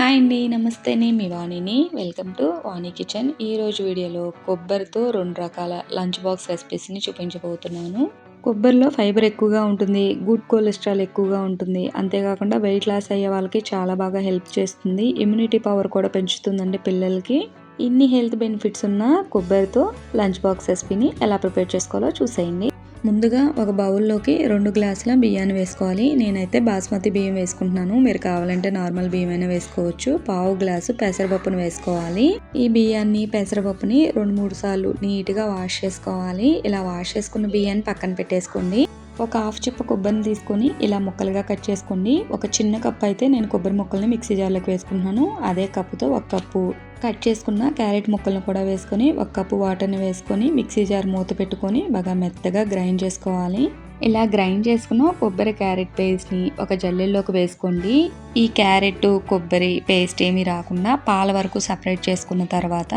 Hi అండి నమస్తే. మీ వాణిని. Welcome to Vani kitchen. ఈరోజు వీడియోలో కొబ్బరితో రెండు రకాల లంచ్ బాక్స్ రెసిపీస్ని చూపించబోతున్నాను. కొబ్బరిలో ఫైబర్ ఎక్కువగా ఉంటుంది గుడ్ కొలెస్ట్రాల్ ఎక్కువగా ఉంటుంది. అంతేకాకుండా వెయిట్ లాస్ అయ్యే వాళ్ళకి చాలా బాగా హెల్ప్ చేస్తుంది. ఇమ్యూనిటీ పవర్ కూడా పెంచుతుందండి పిల్లలకి. ఇన్ని హెల్త్ బెనిఫిట్స్ ఉన్న కొబ్బరితో లంచ్ బాక్స్ రెసిపీని ఎలా ప్రిపేర్ చేసుకోవాలో చూసేయండి. ముందుగా ఒక బౌల్లోకి రెండు గ్లాసుల బియ్యాన్ని వేసుకోవాలి. నేనైతే బాస్మతి బియ్యం వేసుకుంటున్నాను. మీరు కావాలంటే నార్మల్ బియ్యం అయినా వేసుకోవచ్చు. పావు గ్లాసు పెసరపప్పును వేసుకోవాలి. ఈ బియ్యాన్ని పెసరపప్పుని రెండు మూడు సార్లు నీట్గా వాష్ చేసుకోవాలి. ఇలా వాష్ చేసుకున్న బియ్యాన్ని పక్కన పెట్టేసుకోండి. ఒక హాఫ్ చిప్ప కొబ్బరిని తీసుకొని ఇలా ముక్కలుగా కట్ చేసుకోండి. ఒక చిన్న కప్ అయితే నేను కొబ్బరి ముక్కల్ని మిక్సీ జార్లోకి వేసుకుంటున్నాను. అదే కప్పుతో ఒక కప్పు కట్ చేసుకున్న క్యారెట్ ముక్కలను కూడా వేసుకొని ఒక కప్పు వాటర్ని వేసుకొని మిక్సీ జార్ మూత పెట్టుకొని బాగా మెత్తగా గ్రైండ్ చేసుకోవాలి. ఇలా గ్రైండ్ చేసుకున్న కొబ్బరి క్యారెట్ పేస్ట్ని ఒక జల్లెల్లోకి వేసుకోండి. ఈ క్యారెట్ కొబ్బరి పేస్ట్ ఏమీ రాకుండా పాల వరకు సపరేట్ చేసుకున్న తర్వాత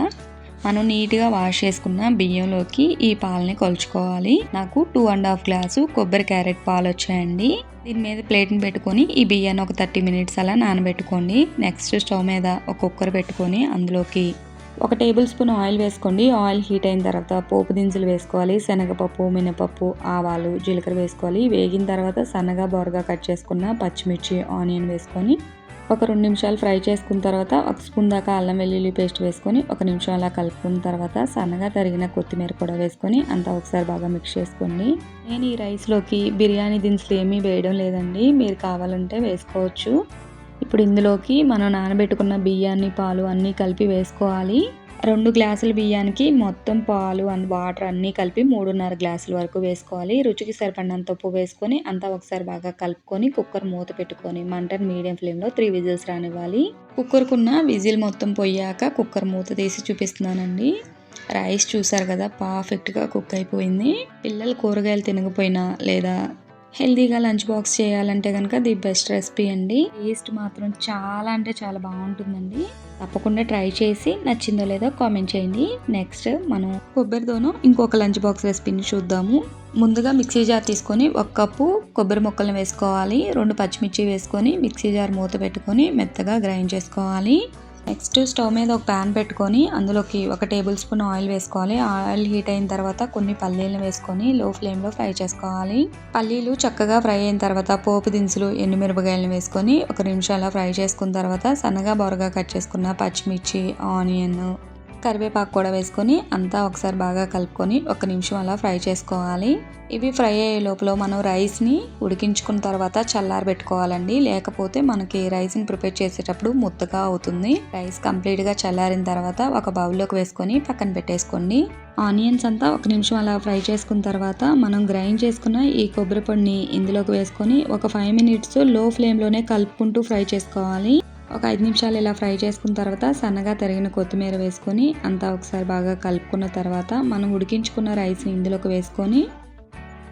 మనం నీట్గా వాష్ చేసుకున్న బియ్యంలోకి ఈ పాలని కొలుచుకోవాలి. నాకు టూ అండ్ హాఫ్ గ్లాసు కొబ్బరి క్యారెట్ పాలు వచ్చాయండి. దీని మీద ప్లేట్ని పెట్టుకొని ఈ బియ్యాన్ని ఒక థర్టీ మినిట్స్ అలా నానబెట్టుకోండి. నెక్స్ట్ స్టవ్ మీద ఒక కుక్కర్ పెట్టుకొని అందులోకి ఒక టేబుల్ స్పూన్ ఆయిల్ వేసుకోండి. ఆయిల్ హీట్ అయిన తర్వాత పోపు దినుసులు వేసుకోవాలి. శనగపప్పు మినపప్పు ఆవాలు జీలకర్ర వేసుకోవాలి. వేగిన తర్వాత సన్నగా బొరగా కట్ చేసుకున్న పచ్చిమిర్చి ఆనియన్ వేసుకొని ఒక రెండు నిమిషాలు ఫ్రై చేసుకున్న తర్వాత ఒక స్పూన్ దాకా అల్లం వెల్లుల్లి పేస్ట్ వేసుకొని ఒక నిమిషం అలా కలుపుకున్న తర్వాత సన్నగా తరిగిన కొత్తిమీర కూడా వేసుకొని అంతా ఒకసారి బాగా మిక్స్ చేసుకోండి. నేను ఈ రైస్లోకి బిర్యానీ దినుసులు ఏమీ వేయడం లేదండి. మీరు కావాలంటే వేసుకోవచ్చు. ఇప్పుడు ఇందులోకి మనం నానబెట్టుకున్న బియ్యాన్ని పాలు అన్నీ కలిపి వేసుకోవాలి. రెండు గ్లాసుల బియ్యానికి మొత్తం పాలు అండ్ వాటర్ అన్నీ కలిపి మూడున్నర గ్లాసుల వరకు వేసుకోవాలి. రుచికి సరిపడినంత ఉప్పు వేసుకొని అంతా ఒకసారి బాగా కలుపుకొని కుక్కర్ మూత పెట్టుకొని మంటను మీడియం ఫ్లేమ్లో త్రీ విజిల్స్ రానివ్వాలి. కుక్కర్కున్న విజిల్ మొత్తం పోయాక కుక్కర్ మూత తీసి చూపిస్తున్నానండి. రైస్ చూసారు కదా పర్ఫెక్ట్గా కుక్ అయిపోయింది. పిల్లలు కూరగాయలు తినకపోయినా లేదా హెల్తీగా లంచ్ బాక్స్ చేయాలంటే కనుక ది బెస్ట్ రెసిపీ అండి. టేస్ట్ మాత్రం చాలా అంటే చాలా బాగుంటుందండి. తప్పకుండా ట్రై చేసి నచ్చిందో లేదో కామెంట్ చేయండి. నెక్స్ట్ మనం కొబ్బరితోనూ ఇంకొక లంచ్ బాక్స్ రెసిపీని చూద్దాము. ముందుగా మిక్సీ జార్ తీసుకొని ఒక కప్పు కొబ్బరి ముక్కలను వేసుకోవాలి. రెండు పచ్చిమిర్చి వేసుకొని మిక్సీ జార్ మూత పెట్టుకొని మెత్తగా గ్రైండ్ చేసుకోవాలి. నెక్స్ట్ స్టవ్ మీద ఒక ప్యాన్ పెట్టుకొని అందులోకి ఒక టేబుల్ స్పూన్ ఆయిల్ వేసుకోవాలి. ఆయిల్ హీట్ అయిన తర్వాత కొన్ని పల్లీలను వేసుకొని లో ఫ్లేమ్లో ఫ్రై చేసుకోవాలి. పల్లీలు చక్కగా ఫ్రై అయిన తర్వాత పోపు దినుసులు ఎండుమిరపకాయలను వేసుకొని ఒక నిమిషాల ఫ్రై చేసుకున్న తర్వాత సన్నగా బొరగా కట్ చేసుకున్న పచ్చిమిర్చి ఆనియన్ కరివేపాకు కూడా వేసుకొని అంతా ఒకసారి బాగా కలుపుకొని ఒక నిమిషం అలా ఫ్రై చేసుకోవాలి. ఇవి ఫ్రై అయ్యే లోపల మనం రైస్ని ఉడికించుకున్న తర్వాత చల్లారి పెట్టుకోవాలండి. లేకపోతే మనకి రైస్ని ప్రిపేర్ చేసేటప్పుడు ముద్దగా అవుతుంది. రైస్ కంప్లీట్గా చల్లారిన తర్వాత ఒక బౌల్లోకి వేసుకొని పక్కన పెట్టేసుకోండి. ఆనియన్స్ అంతా ఒక నిమిషం అలా ఫ్రై చేసుకున్న తర్వాత మనం గ్రైండ్ చేసుకున్న ఈ కొబ్బరి పొడిని ఇందులోకి వేసుకొని ఒక ఫైవ్ మినిట్స్లో ఫ్లేమ్లోనే కలుపుకుంటూ ఫ్రై చేసుకోవాలి. ఒక ఐదు నిమిషాలు ఇలా ఫ్రై చేసుకున్న తర్వాత సన్నగా తరిగిన కొత్తిమీర వేసుకొని అంతా ఒకసారి బాగా కలుపుకున్న తర్వాత మనం ఉడికించుకున్న రైస్ని ఇందులోకి వేసుకొని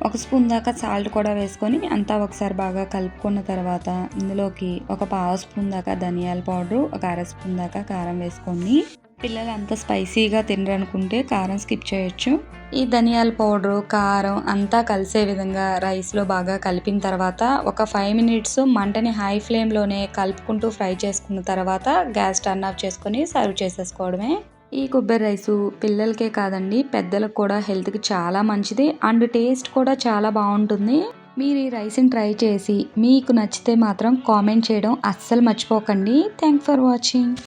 ఒక స్పూన్ దాకా సాల్ట్ కూడా వేసుకొని అంతా ఒకసారి బాగా కలుపుకున్న తర్వాత ఇందులోకి ఒక పావు స్పూన్ దాకా ధనియాల పౌడరు ఒక అర స్పూన్ దాకా కారం వేసుకొని పిల్లలు అంత స్పైసీగా తినరనుకుంటే కారం స్కిప్ చేయొచ్చు. ఈ ధనియాల పౌడరు కారం అంతా కలిసే విధంగా రైస్లో బాగా కలిపిన తర్వాత ఒక ఫైవ్ మినిట్స్ మంటని హై ఫ్లేమ్లోనే కలుపుకుంటూ ఫ్రై చేసుకున్న తర్వాత గ్యాస్ టర్న్ ఆఫ్ చేసుకొని సర్వ్ చేసేసుకోవడమే. ఈ కొబ్బరి రైసు పిల్లలకే కాదండి పెద్దలకు కూడా హెల్త్కి చాలా మంచిది అండ్ టేస్ట్ కూడా చాలా బాగుంటుంది. మీరు ఈ రైస్ని ట్రై చేసి మీకు నచ్చితే మాత్రం కామెంట్ చేయడం అస్సలు మర్చిపోకండి. Thank for watching.